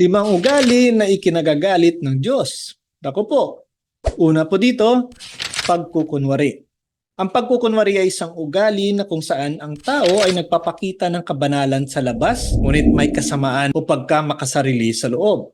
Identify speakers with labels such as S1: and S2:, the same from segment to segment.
S1: Limang ugali na ikinagagalit ng Diyos. Dako po. Una po dito, pagkukunwari. Ang pagkukunwari ay isang ugali na kung saan ang tao ay nagpapakita ng kabanalan sa labas, ngunit may kasamaan o pagkamakasarili sa loob.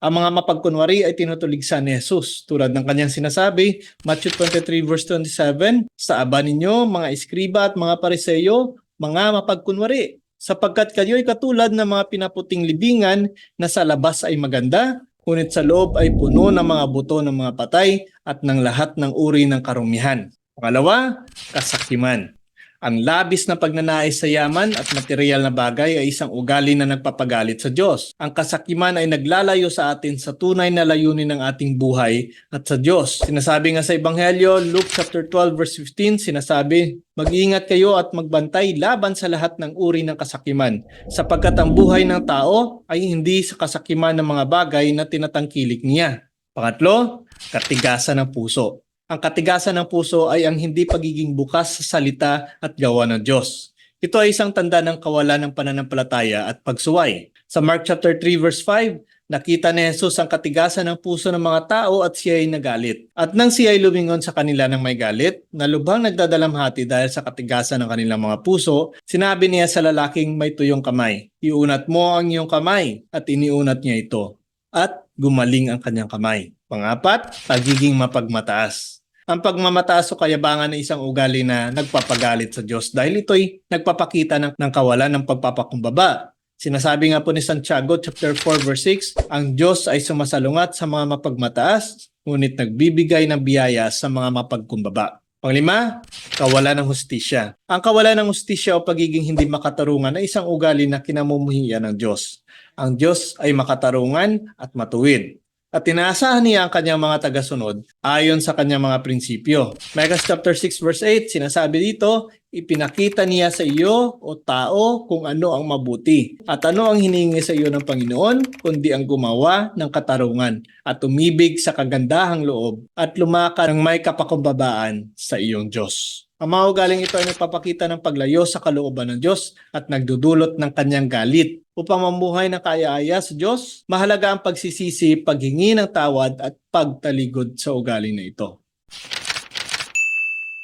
S1: Ang mga mapagkunwari ay tinutuligsa ni Jesus tulad ng kanyang sinasabi, Matthew 23 verse 27, Sa aba ninyo, mga iskriba at mga pariseyo, mga mapagkunwari, sapagkat kayo ay katulad ng mga pinaputing libingan na sa labas ay maganda, ngunit sa loob ay puno ng mga buto ng mga patay at ng lahat ng uri ng karumihan. Pangalawa, kasakiman. Ang labis na pagnanais sa yaman at material na bagay ay isang ugali na nagpapagalit sa Diyos. Ang kasakiman ay naglalayo sa atin sa tunay na layunin ng ating buhay at sa Diyos. Sinasabi nga sa Ebanghelyo, Luke chapter 12 verse 15, sinasabi, Mag-iingat kayo at magbantay laban sa lahat ng uri ng kasakiman, sapagkat ang buhay ng tao ay hindi sa kasakiman ng mga bagay na tinatangkilik niya. Pangatlo, katigasan ng puso. Ang katigasan ng puso ay ang hindi pagiging bukas sa salita at gawa ng Diyos. Ito ay isang tanda ng kawalan ng pananampalataya at pagsuway. Sa Mark chapter 3 verse 5, nakita ni Jesus ang katigasan ng puso ng mga tao at siya ay nagalit. At nang siya ay lumingon sa kanila ng may galit, na lubhang nagdadalamhati dahil sa katigasan ng kanilang mga puso, sinabi niya sa lalaking may tuyong kamay, Iunat mo ang iyong kamay, at iniunat niya ito. At gumaling ang kanyang kamay. Pangapat, pagiging mapagmataas. Ang pagmamataas o kayabangan ay isang ugali na nagpapagalit sa Diyos dahil ito'y nagpapakita ng, ng kawalan ng pagpapakumbaba. Sinasabi nga po ni Santiago chapter 4 verse 6, ang Diyos ay sumasalungat sa mga mapagmataas, ngunit nagbibigay ng biyaya sa mga mapagkumbaba. Panglima, kawalan ng hustisya. Ang kawalan ng hustisya o pagiging hindi makatarungan ay isang ugali na kinamumuhian ng Diyos. Ang Diyos ay makatarungan at matuwid at tinaasahan niya ang kanyang mga tagasunod ayon sa kanyang mga prinsipyo. Micah chapter 6 verse 8, sinasabi dito, ipinakita niya sa iyo o tao kung ano ang mabuti at ano ang hiningi sa iyo ng Panginoon kundi ang gumawa ng katarungan at umibig sa kagandahang loob at lumaka ng may kapakumbabaan sa iyong Diyos. Ang mga ugaling ito ay nagpapakita ng paglayo sa kalooban ng Diyos at nagdudulot ng kanyang galit. Upang mamuhay ng kaya-aya sa Diyos, mahalaga ang pagsisisi, paghingi ng tawad at pagtaligod sa ugaling na ito.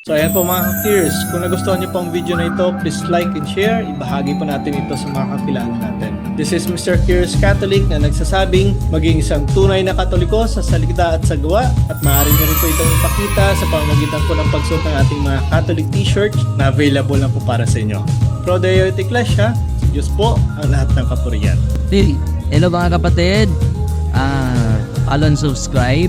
S1: So ayan po mga ka-Curious, kung nagustuhan niyo po ang video na ito, please like and share. Ibahagi po natin ito sa mga kakilala natin. This is Mr. Curious Catholic na nagsasabing maging isang tunay na katoliko sa salita at sa gawa at maaari niyo rin po itong ipakita sa pamamagitan po ng pagsuot ng ating mga Catholic t-shirt na available na po para sa inyo. Pro Deo et Ecclesia, Diyos po ang lahat ng kapuriyan.
S2: Hey, hello mga kapatid. Ah, follow and subscribe.